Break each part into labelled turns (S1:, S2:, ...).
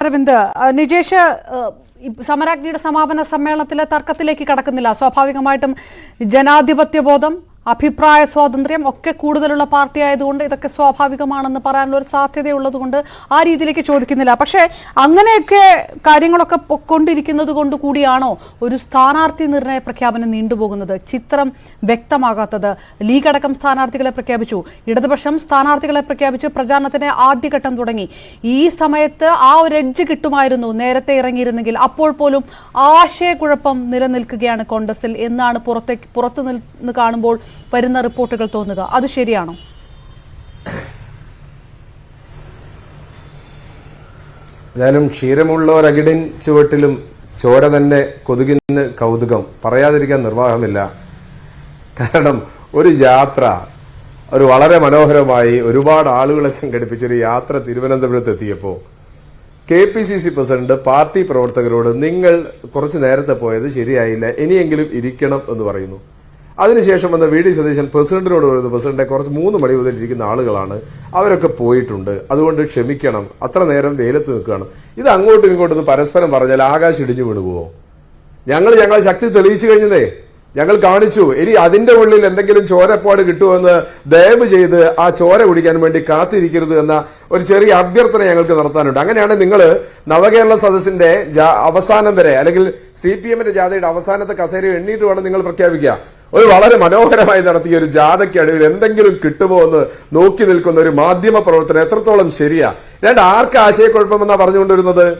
S1: അരവിന്ദ് നിജേഷ് സമരാജ്ഞിയുടെ സമാപന സമ്മേളനത്തിലെ തർക്കത്തിലേക്ക് കടക്കുന്നില്ല. സ്വാഭാവികമായിട്ടും ജനാധിപത്യ ബോധം അഭിപ്രായ സ്വാതന്ത്ര്യം ഒക്കെ കൂടുതലുള്ള പാർട്ടി ആയതുകൊണ്ട് ഇതൊക്കെ സ്വാഭാവികമാണെന്ന് പറയാനുള്ള ഒരു സാധ്യതയുള്ളതുകൊണ്ട് ആ രീതിയിലേക്ക് ചോദിക്കുന്നില്ല. പക്ഷേ അങ്ങനെയൊക്കെ കാര്യങ്ങളൊക്കെ പൊക്കൊണ്ടിരിക്കുന്നത് കൊണ്ട് കൂടിയാണോ ഒരു സ്ഥാനാർത്ഥി നിർണയ പ്രഖ്യാപനം നീണ്ടുപോകുന്നത്? ചിത്രം വ്യക്തമാകാത്തത്. ലീഗ് അടക്കം സ്ഥാനാർത്ഥികളെ പ്രഖ്യാപിച്ചു. ഇടതുപക്ഷം സ്ഥാനാർത്ഥികളെ പ്രഖ്യാപിച്ച്. പ്രചാരണത്തിന് ആദ്യഘട്ടം തുടങ്ങി. ഈ സമയത്ത് ആ ഒരു എഡ്ജ് കിട്ടുമായിരുന്നു. നേരത്തെ ഇറങ്ങിയിരുന്നെങ്കിൽ അപ്പോൾ പോലും ആശയക്കുഴപ്പം നിലനിൽക്കുകയാണ് കോൺഗ്രസിൽ. എന്നാണ് പുറത്തേക്ക് പുറത്തു നിന്ന് കാണുമ്പോൾ വരുന്ന റിപ്പോർട്ടുകൾ തോന്നുക. അത് ശരിയാണോ?
S2: ഏതായാലും ക്ഷീരമുള്ള ഒരകിടിൻ ചുവട്ടിലും ചോര തന്നെ കൊതുകിന് കൗതുകം. പറയാതിരിക്കാൻ നിർവാഹമില്ല. കാരണം ഒരു യാത്ര ഒരു വളരെ മനോഹരമായി ഒരുപാട് ആളുകളെ സംഘടിപ്പിച്ചൊരു യാത്ര തിരുവനന്തപുരത്ത് എത്തിയപ്പോൾ K P C C president party പ്രവർത്തകരോട് നിങ്ങൾ കുറച്ച് നേരത്തെ പോയത് ശരിയായില്ല ഇനിയെങ്കിലും ഇരിക്കണം എന്ന് പറയുന്നു. അതിനുശേഷം വന്ന വി ഡി സതീശൻ പ്രസിഡന്റിനോട് പറയുന്നു പ്രസിഡന്റെ കുറച്ച് മൂന്ന് മണി മുതൽ ഇരിക്കുന്ന ആളുകളാണ്. അവരൊക്കെ പോയിട്ടുണ്ട്. അതുകൊണ്ട് ക്ഷമിക്കണം. അത്ര നേരം വെയിലത്ത് നിൽക്കുകയാണ്. ഇത് അങ്ങോട്ടും ഇങ്ങോട്ടും പരസ്പരം പറഞ്ഞാൽ ആകാശം ഇടിഞ്ഞു വീണു പോവോ ഞങ്ങൾ ഞങ്ങളെ ശക്തി തെളിയിച്ചു കഴിഞ്ഞതേ. ഞങ്ങൾ കാണിച്ചു ഇനി അതിന്റെ ഉള്ളിൽ എന്തെങ്കിലും ചോരപ്പാട് കിട്ടുമെന്ന് ദയവ് ചെയ്ത് ആ ചോര കുടിക്കാൻ വേണ്ടി കാത്തിരിക്കരുത് എന്ന ഒരു ചെറിയ അഭ്യർത്ഥന ഞങ്ങൾക്ക് നടത്താനുണ്ട്. അങ്ങനെയാണ് നിങ്ങൾ നവകേരള സദസ്സിന്റെ അവസാനം വരെ അല്ലെങ്കിൽ സി പി എമ്മിന്റെ ജാഥയുടെ അവസാനത്തെ കസേര എണ്ണീട്ട് വേണം നിങ്ങൾ പ്രഖ്യാപിക്കുക. ഒരു വളരെ മനോഹരമായി നടത്തിയ ഒരു ജാഥയ്ക്കടിയിൽ എന്തെങ്കിലും കിട്ടുമോ എന്ന് നോക്കി നിൽക്കുന്ന ഒരു മാധ്യമ പ്രവർത്തനം എത്രത്തോളം ശരിയാ? രണ്ട് ആർക്ക് ആശയക്കുഴപ്പമെന്നാ പറഞ്ഞുകൊണ്ടിരുന്നത്?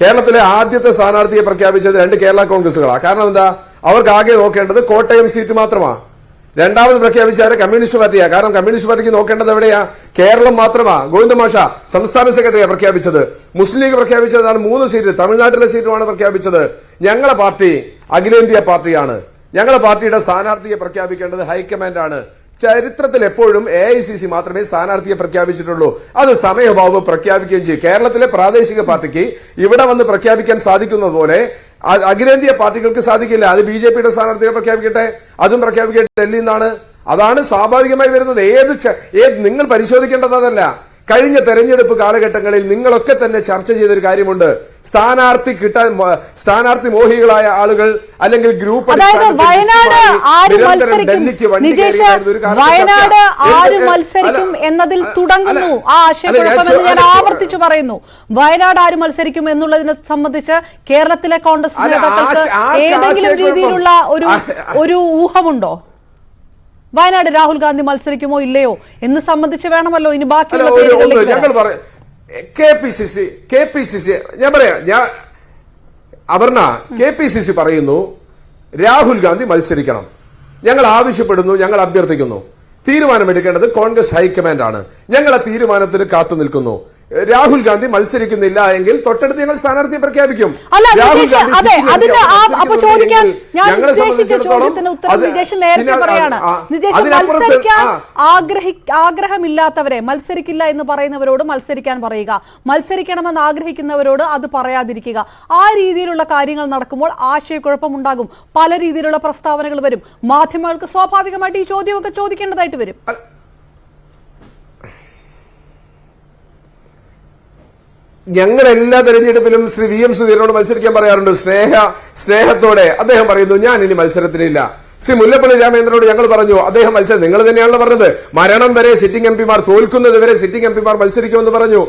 S2: കേരളത്തിലെ ആദ്യത്തെ സ്ഥാനാർത്ഥിയെ പ്രഖ്യാപിച്ചത് രണ്ട് കേരള കോൺഗ്രസുകളാണ് കാരണം എന്താ? അവർക്ക് ആകെ നോക്കേണ്ടത് കോട്ടയം സീറ്റ് മാത്രമാ. രണ്ടാമത് പ്രഖ്യാപിച്ചാൽ കമ്മ്യൂണിസ്റ്റ് പാർട്ടിയാ. കാരണം കമ്മ്യൂണിസ്റ്റ് പാർട്ടിക്ക് നോക്കേണ്ടത് എവിടെയാ? കേരളം മാത്രമാ. ഗോവിന്ദമാഷ സംസ്ഥാന സെക്രട്ടറിയാ പ്രഖ്യാപിച്ചത്. മുസ്ലിം ലീഗ് പ്രഖ്യാപിച്ചതാണ് മൂന്ന് സീറ്റ്. തമിഴ്നാട്ടിലെ സീറ്റുമാണ് പ്രഖ്യാപിച്ചത്. ഞങ്ങളെ പാർട്ടി അഖിലേന്ത്യാ പാർട്ടിയാണ്. ഞങ്ങളെ പാർട്ടിയുടെ സ്ഥാനാർത്ഥിയെ പ്രഖ്യാപിക്കേണ്ടത് ഹൈക്കമാൻഡാണ്. ചരിത്രത്തിൽ എപ്പോഴും എ ഐ സി സി മാത്രമേ സ്ഥാനാർത്ഥിയെ പ്രഖ്യാപിച്ചിട്ടുള്ളൂ. അത് സമയഭാവ് പ്രഖ്യാപിക്കുകയും ചെയ്യും. കേരളത്തിലെ പ്രാദേശിക പാർട്ടിക്ക് ഇവിടെ വന്ന് പ്രഖ്യാപിക്കാൻ സാധിക്കുന്നത് പോലെ അഖിലേന്ത്യാ പാർട്ടികൾക്ക് സാധിക്കില്ല. അത് ബി ജെ പിയുടെ സ്ഥാനാർത്ഥിയെ പ്രഖ്യാപിക്കട്ടെ? അതും പ്രഖ്യാപിക്കട്ടെ. ഡൽഹിയിൽ നിന്നാണ്. അതാണ് സ്വാഭാവികമായി വരുന്നത്. ഏത് നിങ്ങൾ പരിശോധിക്കേണ്ടത് അതല്ല. കഴിഞ്ഞ തെരഞ്ഞെടുപ്പ് കാലഘട്ടങ്ങളിൽ നിങ്ങളൊക്കെ തന്നെ ചർച്ച ചെയ്തൊരു കാര്യമുണ്ട്. സ്ഥാനാർത്ഥി കിട്ടാൻ സ്ഥാനാർത്ഥി മോഹികളായ ആളുകൾ അല്ലെങ്കിൽ ഗ്രൂപ്പ്
S1: അതായത് വയനാട്
S2: ലിസ്റ്റ്
S1: ആര് മത്സരിക്കും?
S2: ഡൽഹിക്ക്
S1: വയനാട് ആര് മത്സരിക്കും എന്നതിൽ തുടങ്ങുന്നു. ആ ആശയക്കുഴപ്പമെന്ന് ഞാൻ ആവർത്തിച്ചു പറയുന്നു. വയനാട് ആര് മത്സരിക്കും എന്നുള്ളതിനെ സംബന്ധിച്ച് കേരളത്തിലെ കോൺഗ്രസ് നേതാക്കൾക്ക് ഏതെങ്കിലും രീതിയിലുള്ള ഒരു ഒരു ഊഹമുണ്ടോ? വയനാട് രാഹുൽ ഗാന്ധി മത്സരിക്കുമോ ഇല്ലയോ എന്ന് സംബന്ധിച്ച് വേണമല്ലോ ഇനി ബാക്കിയുള്ള
S2: ഞങ്ങൾ. പറയാം K P C C K P C C ഞാൻ പറയാം ഞാൻ Aparna K P C C പറയുന്നു രാഹുൽ ഗാന്ധി മത്സരിക്കണം. ഞങ്ങൾ ആവശ്യപ്പെടുന്നു ഞങ്ങൾ അഭ്യർത്ഥിക്കുന്നു. തീരുമാനമെടുക്കേണ്ടത് കോൺഗ്രസ് ഹൈക്കമാൻഡ് ആണ് ഞങ്ങൾ ആ തീരുമാനത്തിന് കാത്തു നിൽക്കുന്നു. രാഹുൽ ഗാന്ധി മത്സരിക്കുന്നില്ല എങ്കിൽ തൊട്ടടുത്ത് ഞങ്ങൾ സ്ഥാനാർത്ഥിയെ പ്രഖ്യാപിക്കും. രാഹുൽ ഗാന്ധി
S1: ആഗ്രഹമില്ലാത്തവരെ മത്സരിക്കില്ല എന്ന് പറയുന്നവരോട് മത്സരിക്കാൻ പറയുക. മത്സരിക്കണമെന്ന് ആഗ്രഹിക്കുന്നവരോട് അത് പറയാതിരിക്കുക. ആ രീതിയിലുള്ള കാര്യങ്ങൾ നടക്കുമ്പോൾ ആശയക്കുഴപ്പമുണ്ടാകും. പല രീതിയിലുള്ള പ്രസ്താവനകൾ വരും. മാധ്യമങ്ങൾക്ക് സ്വാഭാവികമായിട്ട് ഈ ചോദ്യമൊക്കെ ചോദിക്കേണ്ടതായിട്ട് വരും.
S2: ഞങ്ങൾ എല്ലാ തെരഞ്ഞെടുപ്പിലും ശ്രീ വി എം സുധീരനോട് മത്സരിക്കാൻ പറയാറുണ്ട്. സ്നേഹ സ്നേഹത്തോടെ അദ്ദേഹം പറയുന്നു ഞാൻ ഇനി മത്സരത്തിനില്ല. ശ്രീ മുല്ലപ്പള്ളി രാമേന്ദ്രനോട് ഞങ്ങൾ പറഞ്ഞു അദ്ദേഹം മത്സരം നിങ്ങൾ തന്നെയാണല്ലോ പറഞ്ഞത്. മരണം വരെ സിറ്റിംഗ് എം പിമാർ തോൽക്കുന്നത് വരെ സിറ്റിംഗ് എം പിമാർ മത്സരിക്കുമെന്ന് പറഞ്ഞു.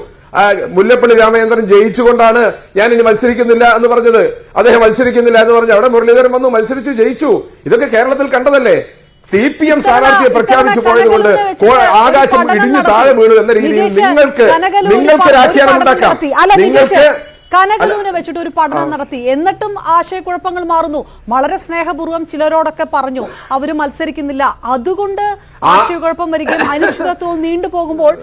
S2: മുല്ലപ്പള്ളി രാമചന്ദ്രൻ ജയിച്ചുകൊണ്ടാണ് ഞാൻ ഇനി മത്സരിക്കുന്നില്ല എന്ന് പറഞ്ഞത്. അദ്ദേഹം മത്സരിക്കുന്നില്ല എന്ന് പറഞ്ഞു അവിടെ മുരളീധരൻ വന്നു മത്സരിച്ചു ജയിച്ചു. ഇതൊക്കെ കേരളത്തിൽ കണ്ടതല്ലേ? സി പി എം സ്ഥാനാർത്ഥിയെ പ്രഖ്യാപിച്ചു പോയതുകൊണ്ട് കൊണ്ട് ആകാശം ഇടിഞ്ഞു താഴെ വീണു എന്ന രീതിയിൽ നിങ്ങൾക്ക് നിങ്ങൾക്ക് വ്യാഖ്യാനം ഉണ്ടാക്കാം നിങ്ങൾക്ക്
S1: കനകലൂനെ വെച്ചിട്ട് ഒരു പഠനം നടത്തി. എന്നിട്ടും ആശയക്കുഴപ്പങ്ങൾ മാറുന്നു. വളരെ സ്നേഹപൂർവം ചിലരോടൊക്കെ പറഞ്ഞു. അവർ മത്സരിക്കുന്നില്ല. അതുകൊണ്ട് ആശയക്കുഴപ്പം വരികയും അനിശ്ചിതത്വവും നീണ്ടുപോകുമ്പോൾ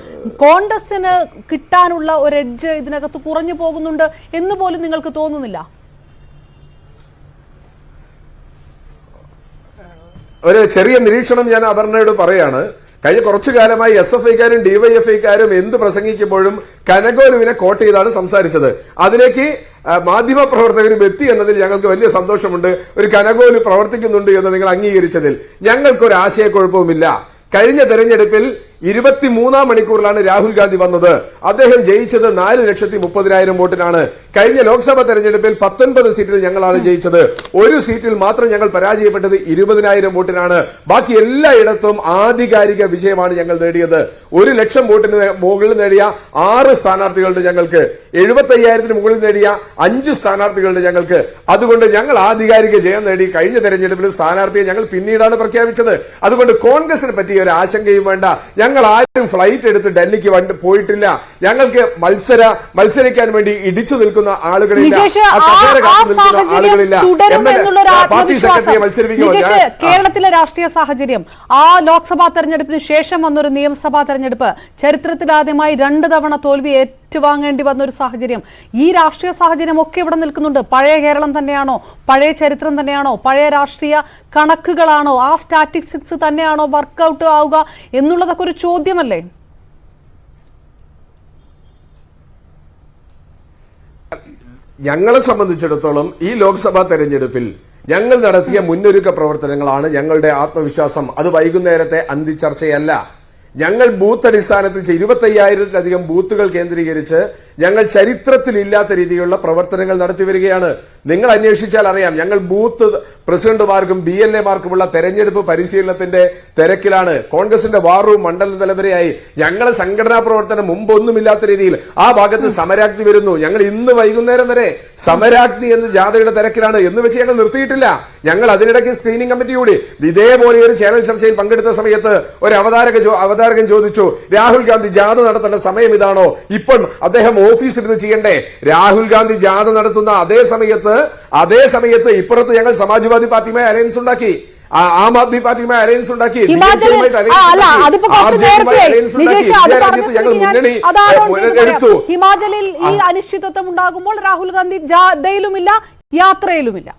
S1: കോൺഗ്രസിന് കിട്ടാനുള്ള ഒരു എഡ്ജ് ഇതിനകത്ത് കുറഞ്ഞു പോകുന്നുണ്ട് എന്ന് പോലും നിങ്ങൾക്ക് തോന്നുന്നില്ല?
S2: ഒരു ചെറിയ നിരീക്ഷണം ഞാൻ അപർണയോട് പറയാണ്. കഴിഞ്ഞ കുറച്ചു കാലമായി എസ് എഫ് ഐക്കാരും ഡിവൈഎഫ് ഐക്കാരും എന്ത് പ്രസംഗിക്കുമ്പോഴും കനകോലുവിനെ കോട്ട് ചെയ്താണ് സംസാരിച്ചത്. അതിലേക്ക് മാധ്യമ പ്രവർത്തകരും എത്തി എന്നതിൽ ഞങ്ങൾക്ക് വലിയ സന്തോഷമുണ്ട്. ഒരു കനകോലു പ്രവർത്തിക്കുന്നുണ്ട് എന്ന് നിങ്ങൾ അംഗീകരിച്ചതിൽ ഞങ്ങൾക്കൊരു ആശയക്കുഴപ്പവുമില്ല കഴിഞ്ഞ തെരഞ്ഞെടുപ്പിൽ ഇരുപത്തിമൂന്നാം മണിക്കൂറിലാണ് രാഹുൽ ഗാന്ധി വന്നത്. അദ്ദേഹം ജയിച്ചത് നാല് ലക്ഷത്തി മുപ്പതിനായിരം വോട്ടിനാണ്. കഴിഞ്ഞ ലോക്സഭാ തെരഞ്ഞെടുപ്പിൽ പത്തൊൻപത് സീറ്റിൽ ഞങ്ങളാണ് ജയിച്ചത്. ഒരു സീറ്റിൽ മാത്രം ഞങ്ങൾ പരാജയപ്പെട്ടത് ഇരുപതിനായിരം വോട്ടിനാണ്. ബാക്കി എല്ലായിടത്തും ആധികാരിക വിജയമാണ് ഞങ്ങൾ നേടിയത്. ഒരു ലക്ഷം വോട്ടിന് മുകളിൽ നേടിയ ആറ് സ്ഥാനാർത്ഥികളുടെ ഞങ്ങൾക്ക് എഴുപത്തി അയ്യായിരത്തിന് മുകളിൽ നേടിയ അഞ്ച് സ്ഥാനാർത്ഥികളുടെ ഞങ്ങൾക്ക്. അതുകൊണ്ട് ഞങ്ങൾ ആധികാരിക ജയം നേടി കഴിഞ്ഞ തെരഞ്ഞെടുപ്പിൽ സ്ഥാനാർത്ഥിയെ ഞങ്ങൾ പിന്നീടാണ് പ്രഖ്യാപിച്ചത്. അതുകൊണ്ട് കോൺഗ്രസിനെ പറ്റിയ ഒരു ആശങ്കയും വേണ്ട. ഞങ്ങൾ ആരും ഫ്ലൈറ്റ് എടുത്ത് ഡൽഹിക്ക് വണ്ടി പോയിട്ടില്ല. ഞങ്ങൾക്ക് മത്സര മത്സരിക്കാൻ വേണ്ടി ഇടിച്ചു നിൽക്കുന്ന ആളുകളില്ല. കസേര കാത്തു നിൽക്കുന്ന പാർട്ടി സെക്രട്ടറിയെ മത്സരിപ്പിക്കുമോ.
S1: കേരളത്തിലെ രാഷ്ട്രീയ സാഹചര്യം. ആ ലോക്സഭാ തെരഞ്ഞെടുപ്പിന് ശേഷം വന്നൊരു നിയമസഭാ തെരഞ്ഞെടുപ്പ്. ചരിത്രത്തിലാദ്യമായി രണ്ട് തവണ തോൽവി ഏറ്റുവാങ്ങേണ്ടി വന്ന ഒരു സാഹചര്യം. ഈ രാഷ്ട്രീയ സാഹചര്യം ഒക്കെ ഇവിടെ നിൽക്കുന്നുണ്ട്. പഴയ കേരളം തന്നെയാണോ? പഴയ ചരിത്രം തന്നെയാണോ? പഴയ രാഷ്ട്രീയ കണക്കുകളാണോ? ആ സ്റ്റാറ്റിസ്റ്റിക്സ് തന്നെയാണോ വർക്കൗട്ട് ആവുക എന്നുള്ളതൊക്കെ ഒരു ചോദ്യമല്ലേ?
S2: ഞങ്ങളെ സംബന്ധിച്ചിടത്തോളം ഈ ലോക്സഭാ തെരഞ്ഞെടുപ്പിൽ ഞങ്ങൾ നടത്തിയ മുന്നൊരുക്ക പ്രവർത്തനങ്ങളാണ് ഞങ്ങളുടെ ആത്മവിശ്വാസം. അത് വൈകുന്നേരത്തെ അന്തിച്ചർച്ചയല്ല ഞങ്ങൾ ബൂത്ത് അടിസ്ഥാനത്തിൽ ഇരുപത്തയ്യായിരത്തിലധികം ബൂത്തുകൾ കേന്ദ്രീകരിച്ച് ഞങ്ങൾ ചരിത്രത്തിലില്ലാത്ത രീതിയിലുള്ള പ്രവർത്തനങ്ങൾ നടത്തി വരികയാണ്. നിങ്ങൾ അന്വേഷിച്ചാൽ അറിയാം ഞങ്ങൾ ബൂത്ത് പ്രസിഡന്റുമാർക്കും ബി എൽ എമാർക്കുമുള്ള തെരഞ്ഞെടുപ്പ് പരിശീലനത്തിന്റെ തിരക്കിലാണ്. കോൺഗ്രസിന്റെ വാറൂം മണ്ഡല തലവരെയായി ഞങ്ങളെ സംഘടനാ പ്രവർത്തനം മുമ്പൊന്നുമില്ലാത്ത രീതിയിൽ ആ ഭാഗത്ത് സമരാഗ്നി വരുന്നു. ഞങ്ങൾ ഇന്ന് വൈകുന്നേരം വരെ സമരാഗ്നി എന്ന് ജാഥയുടെ തിരക്കിലാണ്. എന്ന് വെച്ച് ഞങ്ങൾ നിർത്തിയിട്ടില്ല. ഞങ്ങൾ അതിനിടയ്ക്ക് സ്ക്രീനിംഗ് കമ്മിറ്റി കൂടി ഇതേപോലെ ഒരു ചാനൽ ചർച്ചയിൽ പങ്കെടുത്ത സമയത്ത് ഒരു അവതാരക അവതാരകൻ ചോദിച്ചു രാഹുൽ ഗാന്ധി ജാഥ നടത്തേണ്ട സമയം ഇതാണോ? ഇപ്പം അദ്ദേഹം ഓഫീസിൽ നിന്ന് ചെയ്യണ്ടേ? രാഹുൽ ഗാന്ധി ജാഥ നടത്തുന്ന അതേ സമയത്ത് അതേ സമയത്ത് ഇപ്പുറത്ത് ഞങ്ങൾ സമാജ്വാദി പാർട്ടിയുമായി അലയൻസ് ഉണ്ടാക്കി. ആ- ആദ്മി പാർട്ടിയുമായി അലയൻസ് ഉണ്ടാക്കി. ഞങ്ങൾ മുന്നണി എടുത്തു.
S1: ഹിമാചലിൽ ഈ അനിശ്ചിതത്വം ഉണ്ടാകുമ്പോൾ രാഹുൽ ഗാന്ധി ജാഥയിലുമില്ല യാത്രയിലുമില്ല.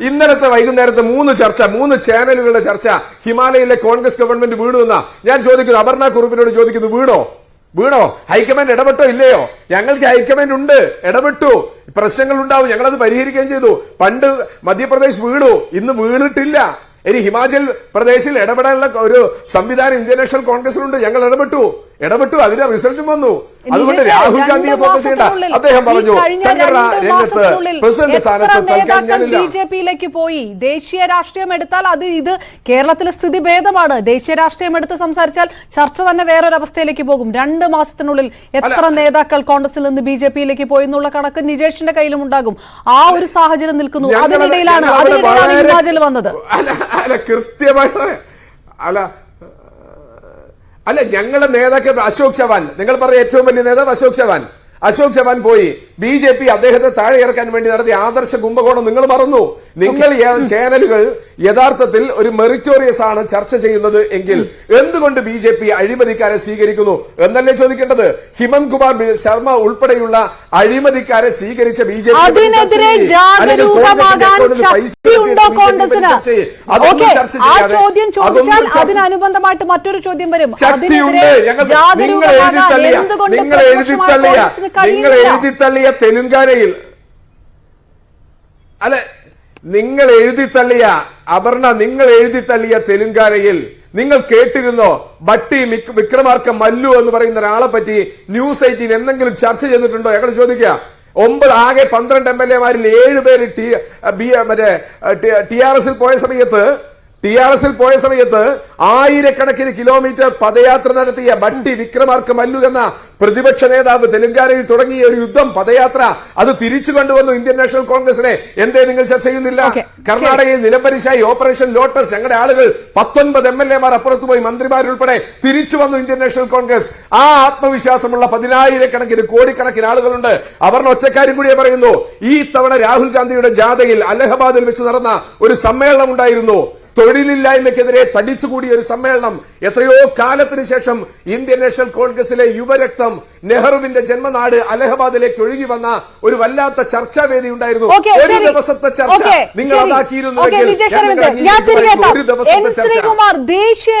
S2: ഇന്നലത്തെ വൈകുന്നേരത്തെ മൂന്ന് ചർച്ച മൂന്ന് ചാനലുകളുടെ ചർച്ച. ഹിമാലയയിലെ കോൺഗ്രസ് ഗവൺമെന്റ് വീണു എന്നാ. ഞാൻ ചോദിക്കുന്നു അപർണ കുറുപ്പിനോട് ചോദിക്കുന്നു വീണോ? വീണോ? ഹൈക്കമാൻഡ് ഇടപെട്ടോ ഇല്ലയോ? ഞങ്ങൾക്ക് ഹൈക്കമാൻഡ് ഉണ്ട് ഇടപെട്ടു. പ്രശ്നങ്ങൾ ഉണ്ടാവും ഞങ്ങളത് പരിഹരിക്കുകയും ചെയ്തു. പണ്ട് മധ്യപ്രദേശ് വീണു. ഇന്ന് വീണിട്ടില്ല. ഇനി ഹിമാചൽ പ്രദേശിൽ ഇടപെടാനുള്ള ഒരു സംവിധാനം ഇന്ത്യൻ നാഷണൽ കോൺഗ്രസിനുണ്ട്. ഞങ്ങൾ ഇടപെട്ടു. ഇടപെട്ടു അതിന്റെ റിസൾട്ടും വന്നു. അതുകൊണ്ട് രാഹുൽ ഗാന്ധിയെ ഫോക്കസ് ചെയ്യേണ്ട. അദ്ദേഹം പറഞ്ഞു സംഘടന രംഗത്ത് പ്രസിഡന്റ് സ്ഥാനത്ത് ബിജെപിയിലേക്ക്
S1: ബി ജെ പിയിലേക്ക് പോയി? ദേശീയ രാഷ്ട്രീയം എടുത്താൽ അത് ഇത് കേരളത്തിലെ സ്ഥിതി ഭേദമാണ്. ദേശീയ രാഷ്ട്രീയം എടുത്ത് സംസാരിച്ചാൽ ചർച്ച തന്നെ വേറൊരവസ്ഥയിലേക്ക് പോകും. രണ്ട് മാസത്തിനുള്ളിൽ എത്ര നേതാക്കൾ കോൺഗ്രസിൽ നിന്ന് ബി ജെ പിയിലേക്ക് പോയി എന്നുള്ള കണക്ക് നിജേഷിന്റെ കയ്യിലും ഉണ്ടാകും. ആ ഒരു സാഹചര്യം നിൽക്കുന്നു. അതിനിടയിലാണ് അതിനിടയിലാണ് ഹിമാചൽ വന്നത്.
S2: അല്ല കൃത്യമായി അല്ല അല്ല ഞങ്ങളുടെ നേതാക്കൾ അശോക് ചവാൻ. നിങ്ങൾ പറഞ്ഞ ഏറ്റവും വലിയ നേതാവ് അശോക് ചവാൻ. അശോക് ചവാൻ പോയി. ബി ജെ പി അദ്ദേഹത്തെ താഴെ ഇറക്കാൻ വേണ്ടി നടത്തിയ ആദർശ കുംഭകോണം നിങ്ങൾ മറന്നു. നിങ്ങൾ ചാനലുകൾ യഥാർത്ഥത്തിൽ ഒരു മെറിറ്റോറിയസ് ആണ് ചർച്ച ചെയ്യുന്നത് എങ്കിൽ എന്തുകൊണ്ട് ബി ജെ പി അഴിമതിക്കാരെ സ്വീകരിക്കുന്നു എന്നല്ലേ ചോദിക്കേണ്ടത്? ഹിമന്ത് കുമാർ ശർമ്മ ഉൾപ്പെടെയുള്ള അഴിമതിക്കാരെ സ്വീകരിച്ച ബി ജെ
S1: അതിനനുബന്ധമായിട്ട് മറ്റൊരു ചോദ്യം വരും.
S2: നിങ്ങൾ എഴുതി
S1: തള്ളിയ
S2: നിങ്ങൾ
S1: എഴുതി
S2: എഴുതിത്തള്ളിയ എഴുതിത്തള്ളിയ തെലുങ്കാനയിൽ അല്ലെ നിങ്ങൾ എഴുതി തള്ളിയ അപർണ നിങ്ങൾ എഴുതി തള്ളിയ തെലുങ്കാനയിൽ നിങ്ങൾ കേട്ടിരുന്നോ ബട്ടി വിക്രമാർക്ക മല്ലു എന്ന് പറയുന്ന ഒരാളെ പറ്റി ന്യൂസ് എയ്റ്റീൻ എന്തെങ്കിലും ചർച്ച ചെയ്തിട്ടുണ്ടോ? ഞങ്ങൾ ചോദിക്കുക. ഒമ്പത് ആകെ പന്ത്രണ്ട് എം എൽ എമാരിൽ ഏഴ് പേര് ടി ബി മറ്റേ ടി ആർ എസിൽ പോയ സമയത്ത് ടി ആർ എസിൽ പോയ സമയത്ത് ആയിരക്കണക്കിന് കിലോമീറ്റർ പദയാത്ര നടത്തിയ ബട്ടി വിക്രമാർക്ക് മല്ലു എന്ന പ്രതിപക്ഷ നേതാവ് തെലങ്കാനയിൽ തുടങ്ങിയ ഒരു യുദ്ധം പദയാത്ര അത് തിരിച്ചു കൊണ്ടുവന്നു ഇന്ത്യൻ നാഷണൽ കോൺഗ്രസിനെ. എന്തേ നിങ്ങൾ ചർച്ച ചെയ്യുന്നില്ല? കർണാടകയിൽ നിലംപരിശായി ഓപ്പറേഷൻ ലോട്ടസ്. ഞങ്ങളുടെ ആളുകൾ പത്തൊൻപത് എം എൽ എമാർ അപ്പുറത്ത് പോയി മന്ത്രിമാരുൾപ്പെടെ തിരിച്ചു വന്നു ഇന്ത്യൻ നാഷണൽ കോൺഗ്രസ്. ആ ആത്മവിശ്വാസമുള്ള പതിനായിരക്കണക്കിന് കോടിക്കണക്കിന് ആളുകളുണ്ട്. അവർ ഒറ്റക്കാരും കൂടിയേ പറയുന്നു. ഈ തവണ രാഹുൽ ഗാന്ധിയുടെ ജാഥയിൽ അലഹബാദിൽ വെച്ച് നടന്ന ഒരു സമ്മേളനം ഉണ്ടായിരുന്നു. തൊഴിലില്ലായ്മയ്ക്കെതിരെ തടിച്ചുകൂടിയ ഒരു സമ്മേളനം എത്രയോ കാലത്തിന് ശേഷം ഇന്ത്യൻ നാഷണൽ കോൺഗ്രസിലെ യുവരക്തം നെഹ്റുവിന്റെ ജന്മനാട് അലഹബാദിലേക്ക് ഒഴുകി വന്ന ഒരു വല്ലാത്ത ചർച്ചാ വേദി
S1: ഉണ്ടായിരുന്നു
S2: ഒരു ദിവസത്തെ ചർച്ച നിങ്ങൾ. അതാക്കിയിരുന്നു
S1: ദിവസത്തെ വിജയ്